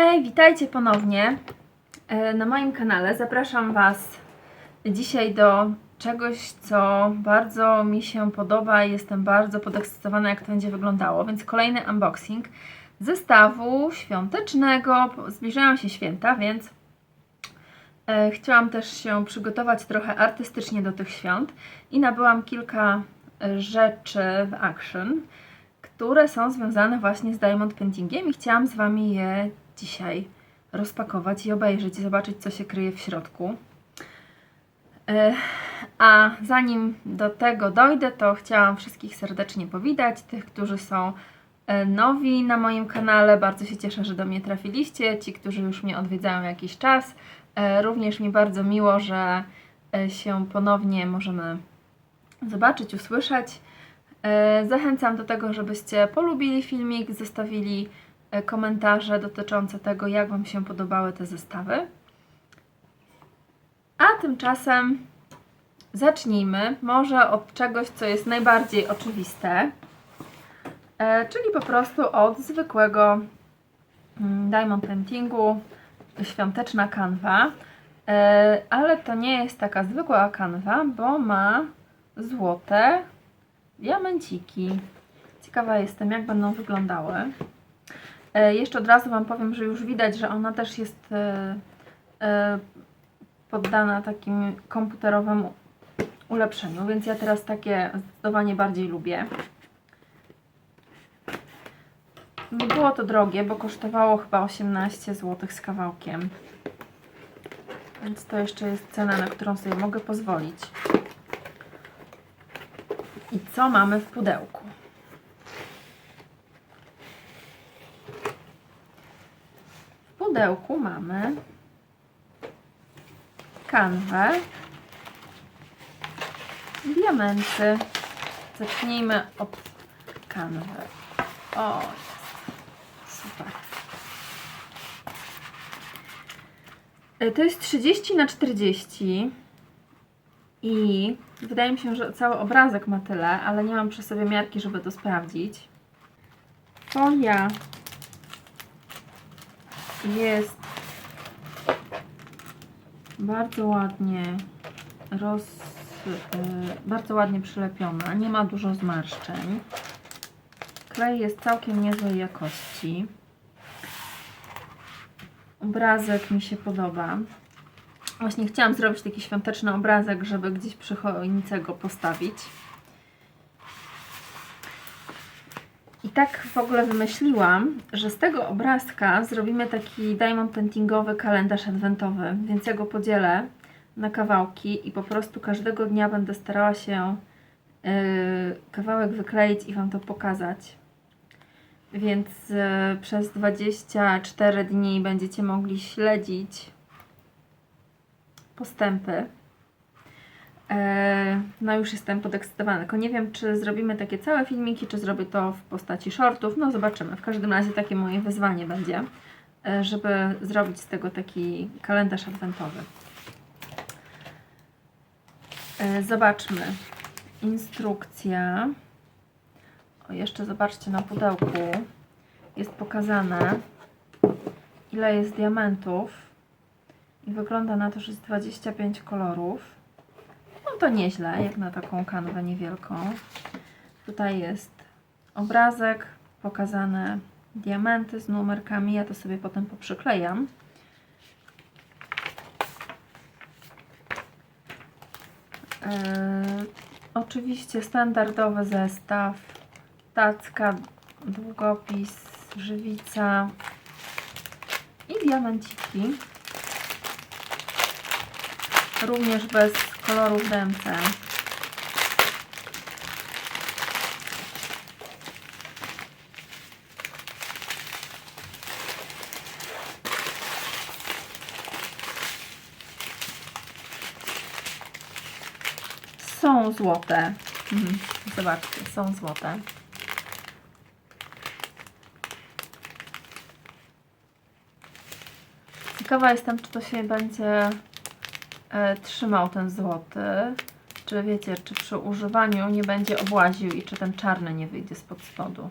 Hej, witajcie ponownie e, na moim kanale. Zapraszam Was dzisiaj do czegoś, co bardzo mi się podoba i jestem bardzo podekscytowana, jak to będzie wyglądało. Więc kolejny unboxing zestawu świątecznego. Zbliżają się święta, więc e, chciałam też się przygotować trochę artystycznie do tych świąt i nabyłam kilka e, rzeczy w Action które są związane właśnie z diamond paintingiem i chciałam z Wami je dzisiaj rozpakować i obejrzeć i zobaczyć, co się kryje w środku. E, A zanim do tego dojdę, to chciałam wszystkich serdecznie powitać, tych, którzy są e, nowi na moim kanale. Bardzo się cieszę, że do mnie trafiliście. Ci, którzy już mnie odwiedzają jakiś czas. E, Również mi bardzo miło, że się ponownie możemy zobaczyć, usłyszeć. Zachęcam do tego, żebyście polubili filmik, zostawili komentarze dotyczące tego, jak Wam się podobały te zestawy. A tymczasem zacznijmy może od czegoś, co jest najbardziej oczywiste, e, czyli po prostu od zwykłego mm, diamond paintingu, świąteczna kanwa. E, Ale to nie jest taka zwykła kanwa, bo ma złote diamenciki. Ciekawa jestem, jak będą wyglądały. E, jeszcze od razu Wam powiem, że już widać, że ona też jest e, e, poddana takim komputerowemu ulepszeniu, więc ja teraz takie zdecydowanie bardziej lubię. Nie było to drogie, bo kosztowało chyba 18 zł z kawałkiem. Więc to jeszcze jest cena, na którą sobie mogę pozwolić. I co mamy w pudełku? W pudełku mamy kanwę, diamenty. Zacznijmy od kanwy. O, super. E, To jest 30 na 40 i wydaje mi się, że cały obrazek ma tyle, ale nie mam przy sobie miarki, żeby to sprawdzić. Folia jest bardzo ładnie roz, yy, bardzo ładnie przylepiona, nie ma dużo zmarszczeń. Klej jest całkiem niezłej jakości. Obrazek mi się podoba. Właśnie chciałam zrobić taki świąteczny obrazek, żeby gdzieś przy choince go postawić. I tak w ogóle wymyśliłam, że z tego obrazka zrobimy taki diamond paintingowy kalendarz adwentowy, więc ja go podzielę na kawałki i po prostu każdego dnia będę starała się yy, kawałek wykleić i Wam to pokazać. Więc yy, przez 24 dni będziecie mogli śledzić postępy. E, No już jestem podekscytowana, tylko nie wiem, czy zrobimy takie całe filmiki, czy zrobię to w postaci shortów. No zobaczymy. W każdym razie takie moje wyzwanie będzie, e, żeby zrobić z tego taki kalendarz adwentowy. E, Zobaczmy. Instrukcja. O, jeszcze zobaczcie na pudełku. Jest pokazane, ile jest diamentów. I wygląda na to, że jest 25 kolorów. To nieźle, jak na taką kanwę niewielką. Tutaj jest obrazek, pokazane diamenty z numerkami. Ja to sobie potem poprzyklejam. Yy, oczywiście standardowy zestaw. Tacka, długopis, żywica i diamenciki również bez kolorów DMC. Są złote. Mhm. Zobaczcie, są złote. Ciekawa jestem, czy to się będzie trzymał ten złoty. Czy wiecie, czy przy używaniu nie będzie obłaził i czy ten czarny nie wyjdzie spod spodu.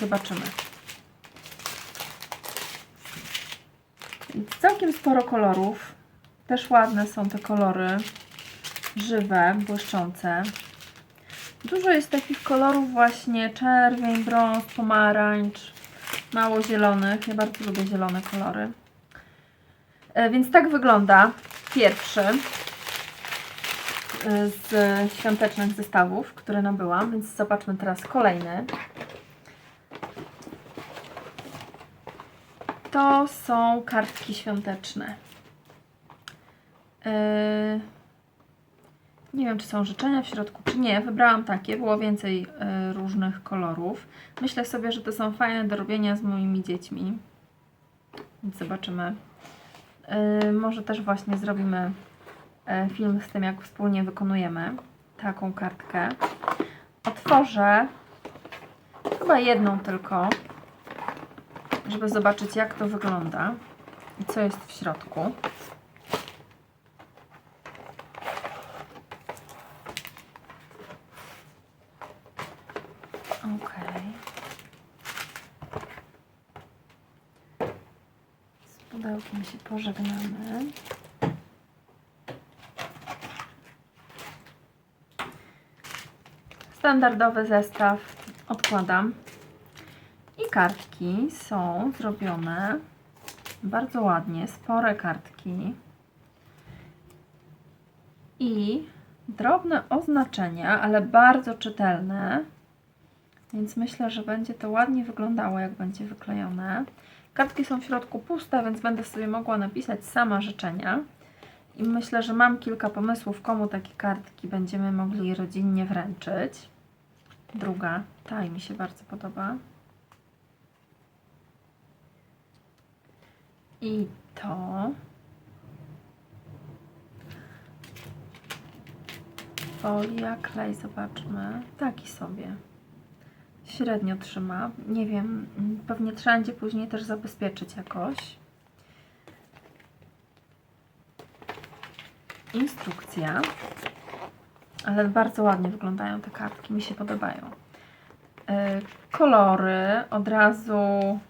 Zobaczymy. Całkiem sporo kolorów. Też ładne są te kolory. Żywe, błyszczące. Dużo jest takich kolorów właśnie czerwień, brąz, pomarańcz, mało zielonych. Ja bardzo lubię zielone kolory. E, Więc tak wygląda pierwszy e, z świątecznych zestawów, które nabyłam. Więc zobaczmy teraz kolejny. To są kartki świąteczne. Yy, nie wiem, czy są życzenia w środku, czy nie. Wybrałam takie, było więcej yy, różnych kolorów. Myślę sobie, że to są fajne do robienia z moimi dziećmi. Więc zobaczymy. Yy, może też właśnie zrobimy yy, film z tym, jak wspólnie wykonujemy taką kartkę. Otworzę chyba jedną tylko żeby zobaczyć jak to wygląda i co jest w środku. Ok. Z pudełkiem się pożegnamy. Standardowy zestaw odkładam. I kartki są zrobione bardzo ładnie, spore kartki i drobne oznaczenia, ale bardzo czytelne. Więc myślę, że będzie to ładnie wyglądało, jak będzie wyklejone. Kartki są w środku puste, więc będę sobie mogła napisać sama życzenia. I myślę, że mam kilka pomysłów, komu takie kartki będziemy mogli rodzinnie wręczyć. Druga, ta mi się bardzo podoba. I to. Folia, klej, zobaczmy. Taki sobie. Średnio trzyma. Nie wiem, pewnie trzeba będzie później też zabezpieczyć jakoś. Instrukcja. Ale bardzo ładnie wyglądają te kartki, mi się podobają. Yy, kolory od razu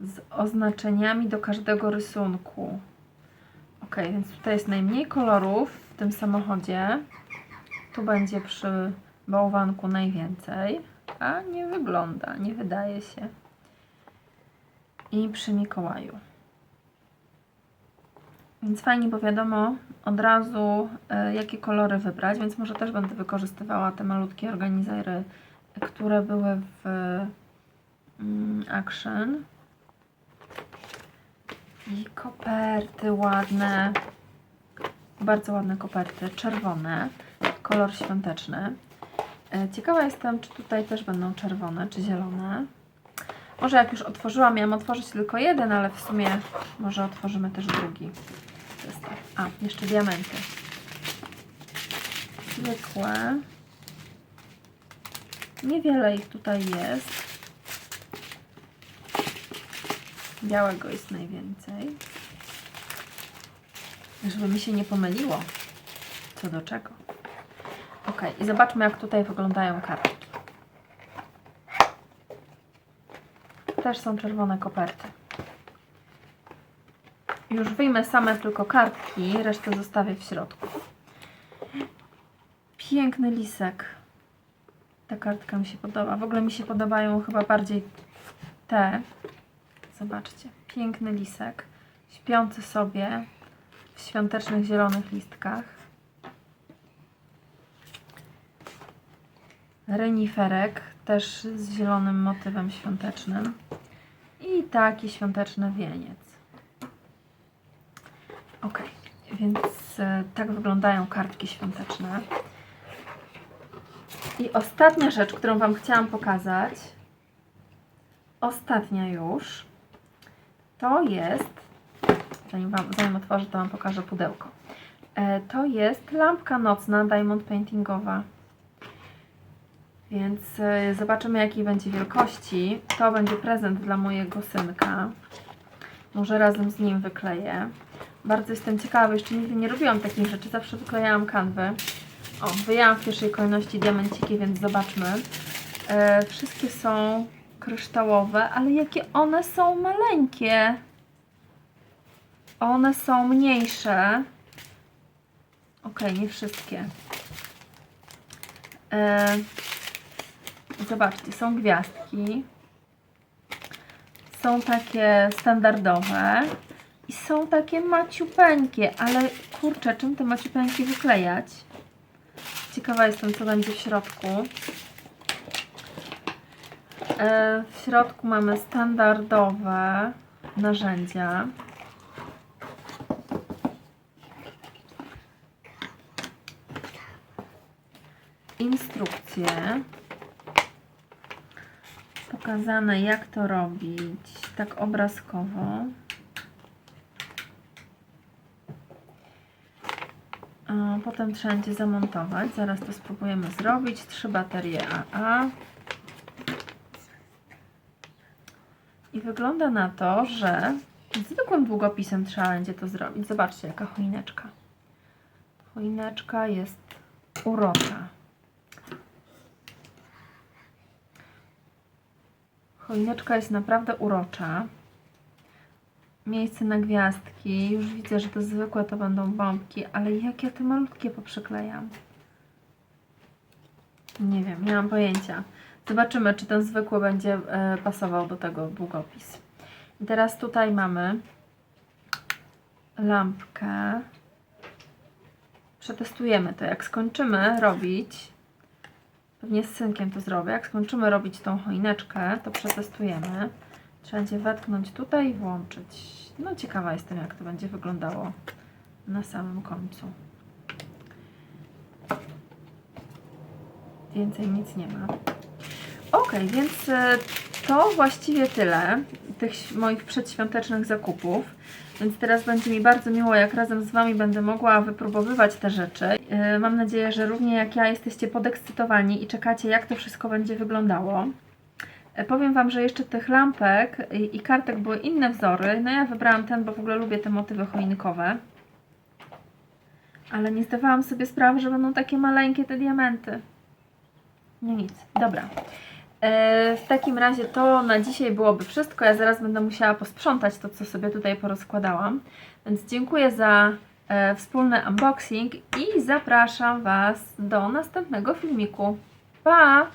z oznaczeniami do każdego rysunku. Ok, więc tutaj jest najmniej kolorów w tym samochodzie. Tu będzie przy bałwanku najwięcej, a nie wygląda, nie wydaje się. I przy Mikołaju. Więc fajnie, bo wiadomo od razu, y, jakie kolory wybrać, więc może też będę wykorzystywała te malutkie organizery, które były w mm, Action. I koperty ładne. Bardzo ładne koperty, czerwone, kolor świąteczny. E, Ciekawa jestem, czy tutaj też będą czerwone, czy zielone. Może jak już otworzyłam, miałam otworzyć tylko jeden, ale w sumie może otworzymy też drugi zestaw. A, jeszcze diamenty. Zwykłe. Niewiele ich tutaj jest. Białego jest najwięcej. Żeby mi się nie pomyliło. Co do czego. I zobaczmy, jak tutaj wyglądają kartki. Też są czerwone koperty. Już wyjmę same tylko kartki, resztę zostawię w środku. Piękny lisek. Ta kartka mi się podoba. W ogóle mi się podobają chyba bardziej te, Zobaczcie, piękny lisek, śpiący sobie w świątecznych zielonych listkach. Reniferek, też z zielonym motywem świątecznym. I taki świąteczny wieniec. Ok, więc e, tak wyglądają kartki świąteczne. I ostatnia rzecz, którą Wam chciałam pokazać, ostatnia już, to jest, zanim, wam, zanim otworzę, to Wam pokażę pudełko. E, to jest lampka nocna Diamond Paintingowa. Więc e, zobaczymy jakiej będzie wielkości. To będzie prezent dla mojego synka. Może razem z nim wykleję. Bardzo jestem ciekawa, jeszcze nigdy nie robiłam takich rzeczy. Zawsze wyklejałam kanwy. O, wyjęłam w pierwszej kolejności diamenciki, więc zobaczmy. E, wszystkie są kryształowe, ale jakie one są maleńkie. One są mniejsze. Ok, nie wszystkie. E, zobaczcie, są gwiazdki. Są takie standardowe. I są takie maciupeńkie, ale kurczę, czym te maciupeńkie wyklejać? Ciekawa jestem, co będzie w środku. E, W środku mamy standardowe narzędzia. Instrukcje. Pokazane jak to robić, tak obrazkowo. Potem trzeba będzie zamontować. Zaraz to spróbujemy zrobić. Trzy baterie AA. I wygląda na to, że zwykłym długopisem trzeba będzie to zrobić. Zobaczcie, jaka choineczka. Choineczka jest urocza. Choineczka jest naprawdę urocza. Miejsce na gwiazdki. Już widzę, że to zwykłe to będą bombki, ale jak ja te malutkie poprzyklejam? Nie wiem, nie mam pojęcia. Zobaczymy, czy ten zwykły będzie e, pasował do tego długopis. I teraz tutaj mamy lampkę. Przetestujemy to. Jak skończymy robić, pewnie z synkiem to zrobię, jak skończymy robić tą choineczkę, to przetestujemy. Trzeba będzie wetknąć tutaj i włączyć. No ciekawa jestem, jak to będzie wyglądało na samym końcu. Więcej nic nie ma. Ok, więc e, to właściwie tyle tych moich przedświątecznych zakupów. Więc teraz będzie mi bardzo miło, jak razem z Wami będę mogła wypróbowywać te rzeczy. E, Mam nadzieję, że równie jak ja jesteście podekscytowani i czekacie, jak to wszystko będzie wyglądało. E, Powiem Wam, że jeszcze tych lampek i kartek były inne wzory. No ja wybrałam ten, bo w ogóle lubię te motywy choinkowe. Ale nie zdawałam sobie sprawy, że będą takie maleńkie te diamenty. No nic, dobra. E, w takim razie to na dzisiaj byłoby wszystko. Ja zaraz będę musiała posprzątać to, co sobie tutaj porozkładałam. Więc dziękuję za e, wspólny unboxing i zapraszam Was do następnego filmiku. Pa!